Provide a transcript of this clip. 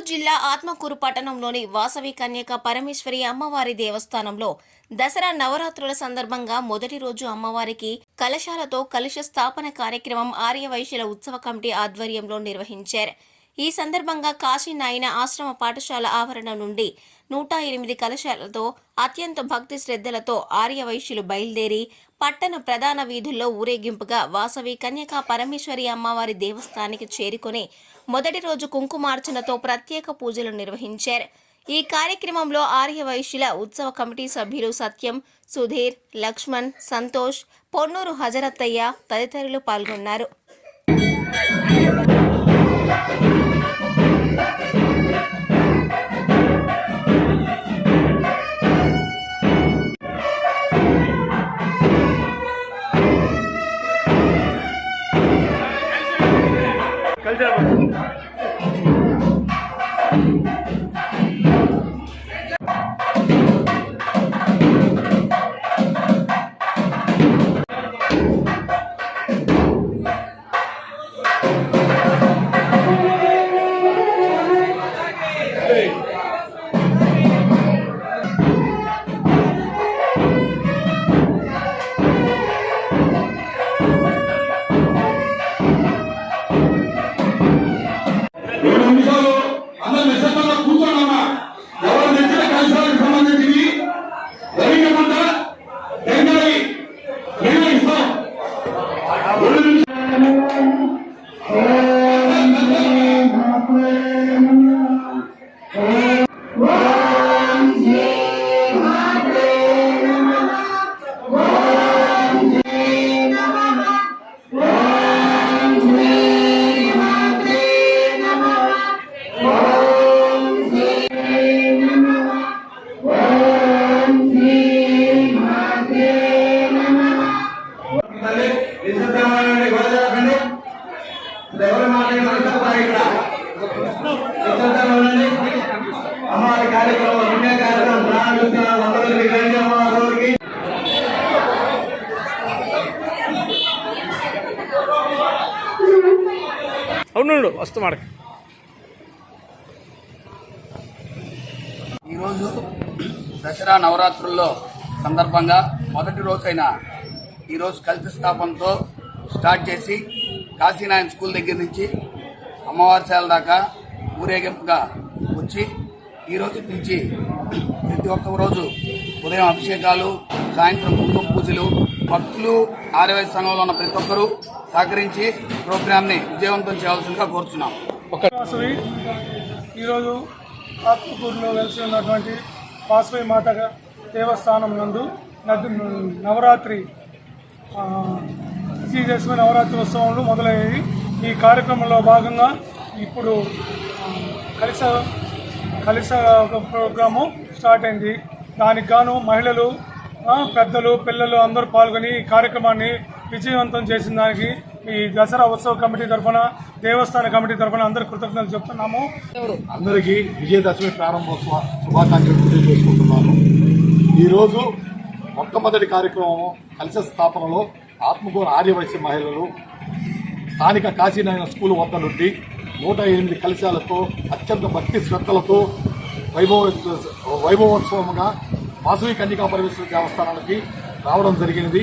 నెల్లూరు జిల్లా ఆత్మకూరు పట్టణంలోని వాసవి కన్యక పరమేశ్వరి అమ్మవారి దేవస్థానంలో దసరా నవరాత్రుల సందర్భంగా మొదటి రోజు అమ్మవారికి కలశాలతో కలశ స్థాపన కార్యక్రమం ఆర్యవైశ్యుల ఉత్సవ కమిటీ ఆధ్వర్యంలో నిర్వహించారు. ఈ సందర్భంగా కాశీ నాయన ఆశ్రమ పాఠశాల ఆవరణం నుండి నూట ఎనిమిది కలశాలతో అత్యంత భక్తి శ్రద్ధలతో ఆర్యవైశ్యులు బయలుదేరి పట్టణ ప్రధాన వీధుల్లో ఊరేగింపుగా వాసవి కన్యకా పరమేశ్వరి అమ్మవారి దేవస్థానికి చేరుకొని మొదటి రోజు కుంకుమార్చనతో ప్రత్యేక పూజలు నిర్వహించారు. ఈ కార్యక్రమంలో ఆర్యవైశ్యుల ఉత్సవ కమిటీ సభ్యులు సత్యం సుధీర్ లక్ష్మణ్ సంతోష్ పొన్నూరు హజరత్తయ్య తదితరులు పాల్గొన్నారు. Thank you. జరిగినమంట ఎవరు మాట్లాడినా ఇక్కడ. అమ్మవారి కార్యక్రమం రెండే కార్యక్రమం రండి అమ్మవారికి అవును వస్తు మాడక ఈరోజు దసరా నవరాత్రుల్లో సందర్భంగా మొదటి రోజైన ఈరోజు కల్తీ స్థాపనతో స్టార్ట్ చేసి కాశీనాయన్ స్కూల్ దగ్గర నుంచి అమ్మవారిశాల దాకా ఊరేగింపుగా వచ్చి ఈరోజు నుంచి ప్రతి ఒక్క రోజు ఉదయం అభిషేకాలు సాయంత్రం కుంకుమ పూజలు భక్తులు ఆర్యవై సంఘంలో ఉన్న ప్రతి ఒక్కరూ సహకరించి ప్రోగ్రామ్ని విజయవంతం చేయాల్సిందిగా కోరుతున్నాం వాసవి ఈరోజు ఆత్మకూరులో వెలిసి ఉన్నటువంటి వాసవి మాత దేవస్థానం నందు నది- నవరాత్రి ఆ, విజయదశమి నవరాత్రి ఉత్సవాలు మొదలయ్యాయి ఈ కార్యక్రమంలో భాగంగా ఇప్పుడు కలిస కలిస ప్రోగ్రాము స్టార్ట్ అయింది. దానికి గాను మహిళలు పెద్దలు పిల్లలు అందరూ పాల్గొని ఈ కార్యక్రమాన్ని విజయవంతం చేసిన దానికి ఈ దసరా ఉత్సవ కమిటీ తరఫున దేవస్థాన కమిటీ తరఫున అందరు కృతజ్ఞతలు చెప్తున్నాము. అందరికీ విజయదశమి ప్రారంభోత్సవ శుభాకాంక్షలు తెలియజేసుకుంటున్నాను ఈరోజు మొట్టమొదటి కార్యక్రమం కలశ స్థాపనలో ఆత్మకూరు ఆర్యవైశ్య మహిళలు స్థానిక కాశీనారాయణ స్కూల్ వద్ద నుండి నూట ఎనిమిది కలశాలతో అత్యంత భక్తి శ్రద్ధలతో వైభవ వైభవోత్సవంగా వాసవి కన్యకా పరమేశ్వర దేవస్థానానికి రావడం జరిగినది.